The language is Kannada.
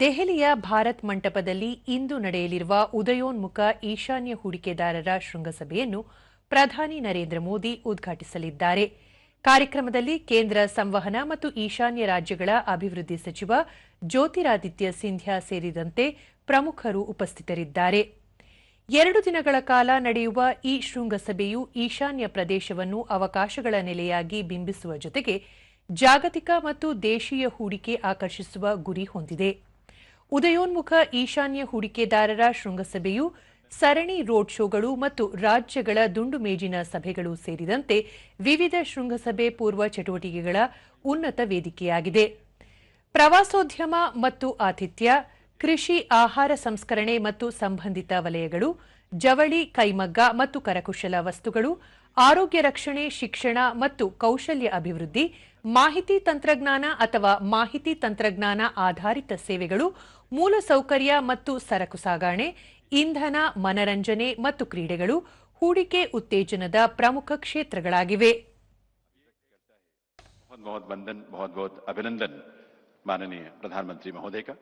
ದೆಹಲಿಯ ಭಾರತ್ ಮಂಟಪದಲ್ಲಿ ಇಂದು ನಡೆಯಲಿರುವ ಉದಯೋನ್ಮುಖ ಈಶಾನ್ಯ ಹೂಡಿಕೆದಾರರ ಶೃಂಗಸಭೆಯನ್ನು ಪ್ರಧಾನಿ ನರೇಂದ್ರ ಮೋದಿ ಉದ್ಘಾಟಿಸಲಿದ್ದಾರೆ. ಕಾರ್ಯಕ್ರಮದಲ್ಲಿ ಕೇಂದ್ರ ಸಂವಹನ ಮತ್ತು ಈಶಾನ್ಯ ರಾಜ್ಯಗಳ ಅಭಿವೃದ್ಧಿ ಸಚಿವ ಜ್ಯೋತಿರಾದಿತ್ಯ ಸಿಂಧ್ಯಾ ಸೇರಿದಂತೆ ಪ್ರಮುಖರು ಉಪಸ್ಥಿತರಿದ್ದಾರೆ. ಎರಡು ದಿನಗಳ ಕಾಲ ನಡೆಯುವ ಈ ಶೃಂಗಸಭೆಯು ಈಶಾನ್ಯ ಪ್ರದೇಶವನ್ನು ಅವಕಾಶಗಳ ನೆಲೆಯಾಗಿ ಬಿಂಬಿಸುವ ಜೊತೆಗೆ ಜಾಗತಿಕ ಮತ್ತು ದೇಶೀಯ ಹೂಡಿಕೆ ಆಕರ್ಷಿಸುವ ಗುರಿ ಹೊಂದಿದೆ. ಉದಯೋನ್ಮುಖ ಈಶಾನ್ಯ ಹೂಡಿಕೆದಾರರ ಶೃಂಗಸಭೆಯು ಸರಣಿ ರೋಡ್ ಶೋಗಳು ಮತ್ತು ರಾಜ್ಯಗಳ ದುಂಡು ಮೇಜಿನ ಸಭೆಗಳು ಸೇರಿದಂತೆ ವಿವಿಧ ಶೃಂಗಸಭೆ ಪೂರ್ವ ಚಟುವಟಿಕೆಗಳ ಉನ್ನತ ವೇದಿಕೆಯಾಗಿದೆ. ಪ್ರವಾಸೋದ್ಯಮ ಮತ್ತು ಆತಿಥ್ಯ ಕೃಷಿ ಆಹಾರ ಸಂಸ್ಕರಣೆ ಮತ್ತು ಸಂಬಂಧಿತ ವಲಯಗಳು ಜವಳಿ ಕೈಮಗ್ಗ ಮತ್ತು ಕರಕುಶಲ ವಸ್ತುಗಳು ಆರೋಗ್ಯ ರಕ್ಷಣೆ ಶಿಕ್ಷಣ ಮತ್ತು ಕೌಶಲ್ಯ ಅಭಿವೃದ್ಧಿ ಮಾಹಿತಿ ತಂತ್ರಜ್ಞಾನ ಅಥವಾ ಮಾಹಿತಿ ತಂತ್ರಜ್ಞಾನ ಆಧಾರಿತ ಸೇವೆಗಳು ಮೂಲಸೌಕರ್ಯ ಮತ್ತು ಸರಕು ಸಾಗಣೆ ಇಂಧನ ಮನರಂಜನೆ ಮತ್ತು ಕ್ರೀಡೆಗಳು ಹೂಡಿಕೆ ಉತ್ತೇಜನದ ಪ್ರಮುಖ ಕ್ಷೇತ್ರಗಳಾಗಿವೆ बहुत बहुत वंदन बहुत बहुत अभिनंदन माननीय प्रधानमंत्री महोदय का